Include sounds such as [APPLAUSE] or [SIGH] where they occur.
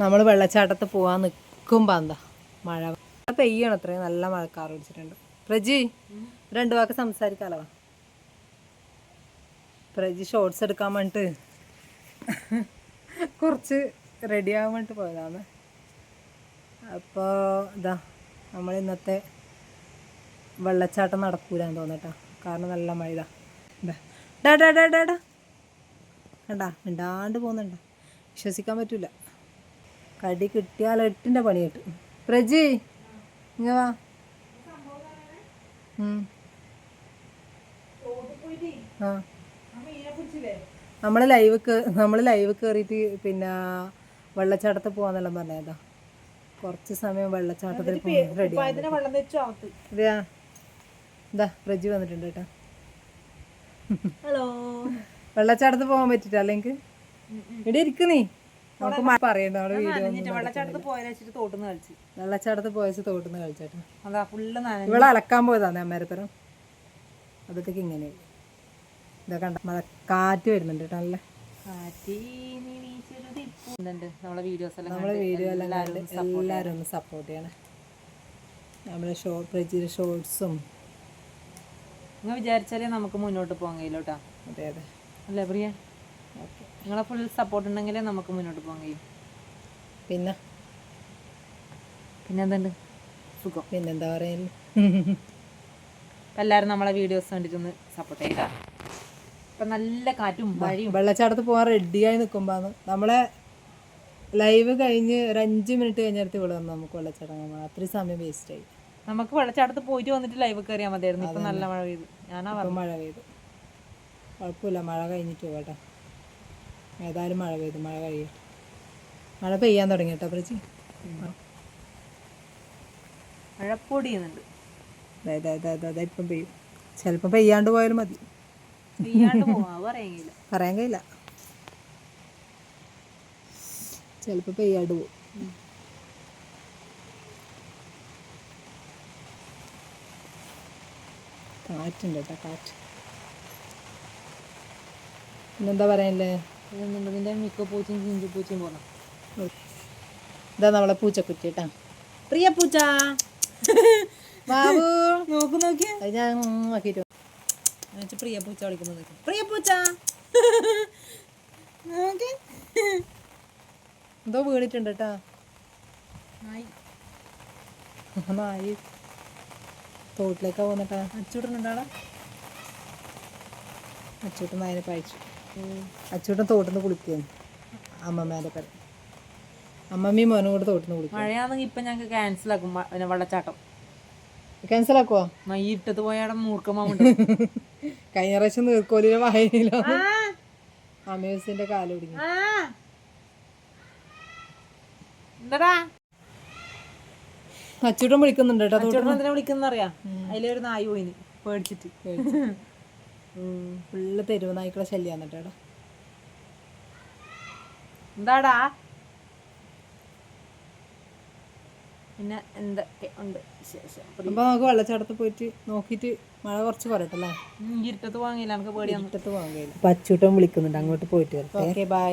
നമ്മൾ വെള്ളച്ചാട്ടത്ത് പോകാൻ നിൽക്കുമ്പോൾ എന്താ? മഴ. മഴ പെയ്യണം അത്രയും നല്ല മഴക്കാർ പിടിച്ചിട്ടുണ്ട്. പ്രജി രണ്ടു വാക്ക് സംസാരിക്കാലോ? പ്രജി ഷോർട്സ് എടുക്കാൻ വേണ്ടിട്ട് കുറച്ച് റെഡി ആകാൻ വേണ്ടിട്ട് പോയതാണ്. അപ്പോൾ ഇതാ നമ്മൾ ഇന്നത്തെ വെള്ളച്ചാട്ടം നടക്കൂലെന്ന് തോന്നട്ടാ. കാരണം നല്ല മഴ ഇതാ. ഡാ ഡാ ഡാ ഡാ ഡാ. കണ്ടാ മിണ്ടാണ്ട് പോകുന്നുണ്ട. വിശ്വസിക്കാൻ പറ്റൂല. കടി കിട്ടിയാൽ എട്ടിന്റെ പണി കിട്ടും. പ്രജി ഇങ്ങ വാ. ഉം. ആ. നമ്മൾ ലൈവ് നമ്മൾ ലൈവ് കയറിയിട്ട് പിന്നെ വെള്ളച്ചാട്ടത്തിൽ പോവാന്നെല്ലാം പറഞ്ഞതാ. കുറച്ച് സമയം വെള്ളച്ചാട്ടത്തിൽ റെഡി ഇതാ. പ്രജി വന്നിട്ടുണ്ട് കേട്ടോ. ഹലോ. വെള്ളച്ചാട്ടത്തിൽ പോകാൻ പറ്റില്ല അല്ലെങ്കിൽ ഇവിടെ ഇരിക്കുന്നേ നമുക്ക് പറയണ്ട നമ്മുടെ വീഡിയോ വെള്ളച്ചാട്ടത്ത് പോയാൽ വെച്ചിട്ട് തോട്ടുന്ന് കളിച്ച്. വെള്ളച്ചാട്ടത്തിൽ പോയച്ച് തോട്ടുന്ന കളിച്ചേട്ടാ. അതാ ഫുള്ള് ഇവളെ അലക്കാൻ പോയതാണ് അമ്മേരപ്പുറം അതൊക്കെ ഇങ്ങനെ ഇതാ കണ്ട മഴ കാറ്റ് വരുന്നുണ്ട് കേട്ടോ നല്ല. നമ്മളെ വീഡിയോസ് എല്ലാം നമ്മളെ വീഡിയോ എല്ലാം എല്ലാവരും ഒന്ന് സപ്പോർട്ട് ചെയ്യണം. നമ്മുടെ ഷോ പ്രജിയുടെ ഷോർട്സും നിങ്ങൾ വിചാരിച്ചാലേ നമുക്ക് മുന്നോട്ട് പോകാൻ കഴിയില്ല കേട്ടോ. അതെ അതെ. അല്ലേ പ്രിയ? നിങ്ങളെ ഫുൾ സപ്പോർട്ട് ഉണ്ടെങ്കിലേ നമുക്ക് മുന്നോട്ട് പോകാൻ കഴിയും. പിന്നെ? പിന്നെ എന്തുണ്ട് സുഖം. പിന്നെന്താ പറയുന്നത് അപ്പം എല്ലാവരും നമ്മളെ വീഡിയോസ് കണ്ടിട്ടൊന്ന് സപ്പോർട്ട് ചെയ്യുക. ഇപ്പം നല്ല കാറ്റും മഴയും. വെള്ളച്ചാട്ടത്ത് പോകാൻ റെഡിയായി നിൽക്കുമ്പോൾ നമ്മളെ ലൈവ് കഴിഞ്ഞ് ഒരു അഞ്ച് മിനിറ്റ് കഴിഞ്ഞിടത്ത് ഇവിടെ വന്നു നമുക്ക് വെള്ളച്ചാട്ടം കാണാൻ അത്രയും സമയം വേസ്റ്റ് ആയി. നമുക്ക് വെള്ളച്ചാട്ടത്ത് പോയിട്ട് വന്നിട്ട് ലൈവ് കയറിയാൽ മതിയായിരുന്നു. ഇപ്പം നല്ല മഴ പെയ്തു. ഞാനാ മഴ പെയ്തു. കുഴപ്പമില്ല. മഴ കഴിഞ്ഞിട്ട് പോകട്ടെ. ഏതായാലും മഴ പെയ്തു. മഴ കഴിയും. മഴ പെയ്യാൻ തുടങ്ങി കേട്ടോ പ്രജി അതായത് അതായത് ഇപ്പം പെയ്യും. ചിലപ്പോൾ പെയ്യാണ്ട് പോയാലും മതി. പോവാ പറയാൻ കഴിയില്ല. ചിലപ്പോൾ പെയ്യാണ്ട് പോകും കാറ്റുണ്ട് കേട്ടോ കാറ്റ്. പിന്നെന്താ പറയാനല്ലേ? നിന്റെ മിക്ക പൂച്ചയും ചിഞ്ചു പൂച്ചയും പോകണം ഇതാ നമ്മളെ പൂച്ചക്കുറ്റി കേട്ടാ. പ്രിയ പൂച്ച. ബാബു. നോക്ക് നോക്കി. ഞാൻ നോക്കിയിട്ട് പ്രിയ പൂച്ച വിളിക്കുന്നത് പ്രിയ പൂച്ച. എന്തോ വീണിട്ടുണ്ട് കേട്ടാ. നായി തോട്ടിലേക്കാ പോന്നിട്ടാ. അച്ചൂട്ടുണ്ടാടാ അച്ചൂട്ടൻ നായനെ പായിച്ചു. അച്ചൂട്ടൻ തോട്ടുന്ന് കുളിക്കുകയാണ്. അമ്മമ്മേന്റെ പേര് അമ്മമ്മയും മോനും കൂടെ തോട്ടുന്ന് കുളിക്കും മഴയാണെങ്കിൽ ഇപ്പം ഞങ്ങൾക്ക് ക്യാൻസൽ ആക്കും പിന്നെ വെള്ളച്ചാട്ടം. ക്യാൻസൽ ആക്കുവോ? ഈ ഇട്ടത്ത് പോയാടെ മൂർക്കമാവുണ്ട് [LAUGHS] കഴിഞ്ഞ പ്രാവശ്യം നീർക്കോലിയുടെ വായനയിലോ അമേസിന്റെ കാൽ പിടിങ്ങി എന്താടാ? അച്ചൂട്ടൻ വിളിക്കുന്നുണ്ട് കേട്ടോ. അച്ചുവിടുന്ന എന്തിനാ വിളിക്കുന്ന അറിയാം അതിലൊരു നായി പോയിന്. പേടിച്ചിട്ട്. [LAUGHS] ഫുള്ള് തെരുവ് നായ്ക്കളെ ശല്യം കേട്ടോ എന്താടാ? പിന്നെ എന്തൊക്കെ ഉണ്ട്. വിശേഷം അപ്പൊ നമുക്ക് വെള്ളച്ചാട്ടത്തിൽ പോയിട്ട് നോക്കിയിട്ട് മഴ കുറച്ച് പറയട്ടല്ലേ ഇരുട്ടത്ത് വാങ്ങിയില്ല നമുക്ക് പേടിയാണ് ഇരുട്ടത്ത് വാങ്ങിയില്ല അച്ചൂട്ടൻ വിളിക്കുന്നുണ്ട്. അങ്ങോട്ട് പോയിട്ട് വരട്ടെ. Okay bye